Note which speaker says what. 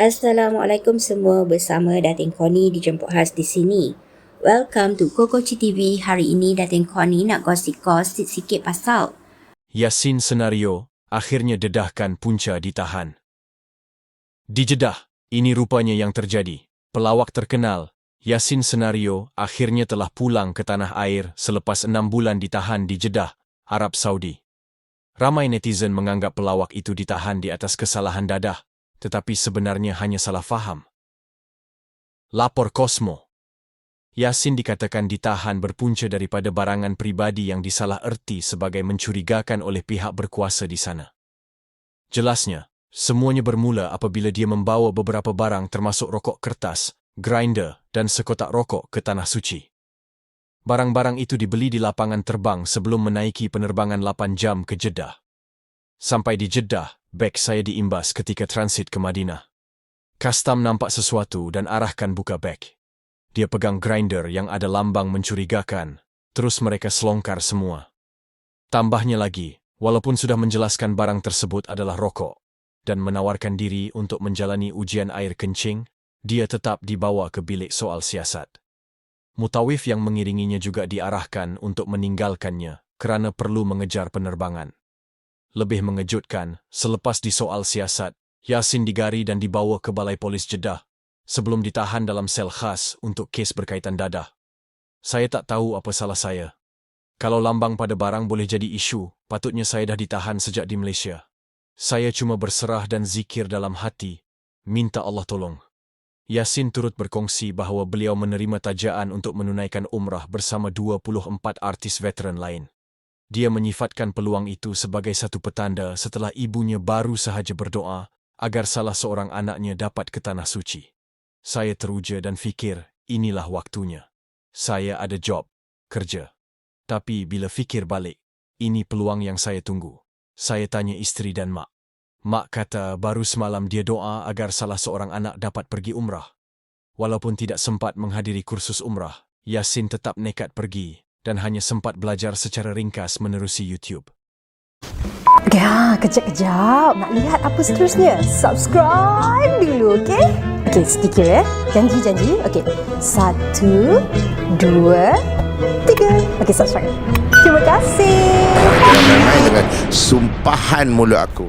Speaker 1: Assalamualaikum semua bersama Datin Connie dijemput khas di sini. Welcome to Kokoci TV. Hari ini Datin Connie nak gosip-gosip sikit pasal
Speaker 2: Yasin senario akhirnya dedahkan punca ditahan. Di Jeddah, ini rupanya yang terjadi. Pelawak terkenal, Yasin senario akhirnya telah pulang ke tanah air selepas enam bulan ditahan di Jeddah, Arab Saudi. Ramai netizen menganggap pelawak itu ditahan di atas kesalahan dadah, tetapi sebenarnya hanya salah faham. Lapor Cosmo Yasin dikatakan ditahan berpunca daripada barangan pribadi yang disalah erti sebagai mencurigakan oleh pihak berkuasa di sana. Jelasnya, semuanya bermula apabila dia membawa beberapa barang termasuk rokok kertas, grinder dan sekotak rokok ke Tanah Suci. Barang-barang itu dibeli di lapangan terbang sebelum menaiki penerbangan 8 jam ke Jeddah. Sampai di Jeddah, beg saya diimbas ketika transit ke Madinah. Kastam nampak sesuatu dan arahkan buka beg. Dia pegang grinder yang ada lambang mencurigakan, terus mereka selongkar semua. Tambahnya lagi, walaupun sudah menjelaskan barang tersebut adalah rokok dan menawarkan diri untuk menjalani ujian air kencing, dia tetap dibawa ke bilik soal siasat. Mutawif yang mengiringinya juga diarahkan untuk meninggalkannya kerana perlu mengejar penerbangan. Lebih mengejutkan, selepas disoal siasat, Yasin digari dan dibawa ke Balai Polis Jeddah sebelum ditahan dalam sel khas untuk kes berkaitan dadah. Saya tak tahu apa salah saya. Kalau lambang pada barang boleh jadi isu, patutnya saya dah ditahan sejak di Malaysia. Saya cuma berserah dan zikir dalam hati, minta Allah tolong. Yasin turut berkongsi bahawa beliau menerima tajaan untuk menunaikan umrah bersama 24 artis veteran lain. Dia menyifatkan peluang itu sebagai satu petanda setelah ibunya baru sahaja berdoa agar salah seorang anaknya dapat ke Tanah Suci. Saya teruja dan fikir, inilah waktunya. Saya ada job, kerja. Tapi bila fikir balik, ini peluang yang saya tunggu. Saya tanya isteri dan mak. Mak kata baru semalam dia doa agar salah seorang anak dapat pergi umrah. Walaupun tidak sempat menghadiri kursus umrah, Yasin tetap nekat pergi dan hanya sempat belajar secara ringkas menerusi YouTube.
Speaker 3: Ya, kejap-kejap. Nak lihat apa seterusnya? Subscribe dulu, okey? Okey, sedikit ya. Janji-janji. Okey. Satu, dua, tiga. Okey, subscribe. Terima kasih.
Speaker 4: Dengan sumpahan mulut aku.